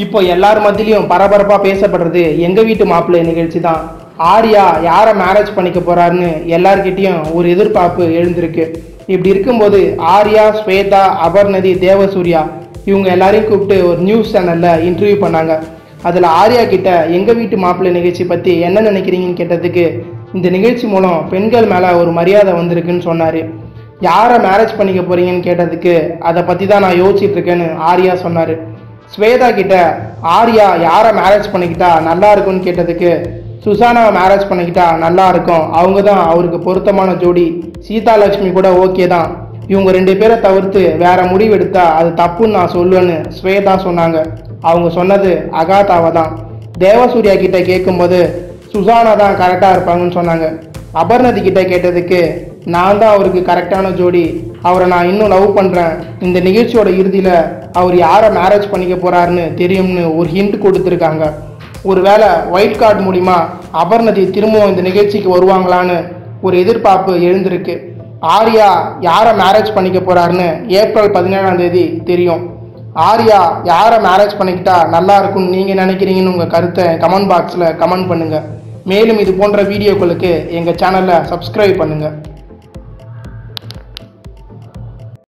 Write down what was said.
இப்போ எல்லார் மத்தியிலையும் பரபரப்பாக பேசப்படுறது எங்கள் வீட்டு மாப்பிள்ளை நிகழ்ச்சி தான் ஆர்யா யாரை மேரேஜ் பண்ணிக்க போகிறாருன்னு எல்லார்கிட்டேயும் ஒரு எதிர்பார்ப்பு எழுந்திருக்கு. இப்படி இருக்கும்போது ஆர்யா ஸ்வேதா அபர்ணதி தேவசூர்யா இவங்க எல்லாரையும் கூப்பிட்டு ஒரு நியூஸ் சேனலில் இன்டர்வியூ பண்ணாங்க. அதில் ஆர்யா கிட்ட எங்கள் வீட்டு மாப்பிள்ளை நிகழ்ச்சி பற்றி என்ன நினைக்கிறீங்கன்னு கேட்டதுக்கு இந்த நிகழ்ச்சி மூலம் பெண்கள் மேலே ஒரு மரியாதை வந்திருக்குன்னு சொன்னார். யாரை மேரேஜ் பண்ணிக்க போகிறீங்கன்னு கேட்டதுக்கு அதை பற்றி தான் நான் யோசிச்சுட்ருக்கேன்னு ஆர்யா சொன்னார். ஸ்வேதா கிட்ட ஆர்யா யாரை மேரேஜ் பண்ணிக்கிட்டா நல்லா இருக்கும்னு கேட்டதுக்கு சுசானாவை மேரேஜ் பண்ணிக்கிட்டா நல்லா இருக்கும். அவங்க தான் அவருக்கு பொருத்தமான ஜோடி. சீதா லட்சுமி கூட ஓகே தான். இவங்க ரெண்டு பேரை தவிர்த்து வேற முடிவு எடுத்தா அது தப்புன்னு நான் சொல்லுவேன்னு ஸ்வேதா சொன்னாங்க. அவங்க சொன்னது அகாதாவை தான். தேவசூர்யா கிட்ட கேட்கும்போது சுசானா தான் கரெக்டாக இருப்பாங்கன்னு சொன்னாங்க. அபர்ணதி கிட்ட கேட்டதுக்கு நான் தான் அவருக்கு கரெக்டான ஜோடி. அவரை நான் இன்னும் லவ் பண்ணுறேன் இந்த நிகழ்ச்சியோட இறுதியில் அவர் யாரை மேரேஜ் பண்ணிக்க போகிறாருன்னு தெரியும்னு ஒரு ஹிண்ட் கொடுத்துருக்காங்க. ஒருவேளை ஒயிட் கார்டு மூலிமா அபர்ணதி திரும்பவும் இந்த நிகழ்ச்சிக்கு வருவாங்களான்னு ஒரு எதிர்பார்ப்பு எழுந்திருக்கு. ஆர்யா யாரை மேரேஜ் பண்ணிக்க போகிறாருன்னு ஏப்ரல் பதினேழாம் தேதி தெரியும். ஆர்யா யாரை மேரேஜ் பண்ணிக்கிட்டா நல்லா இருக்கும்னு நீங்கள் நினைக்கிறீங்கன்னு உங்கள் கருத்தை கமெண்ட் பாக்ஸில் கமெண்ட் பண்ணுங்கள் மேலும் இது போன்ற வீடியோக்களுக்கு எங்கள் சேனலை சப்ஸ்கிரைப் பண்ணுங்கள்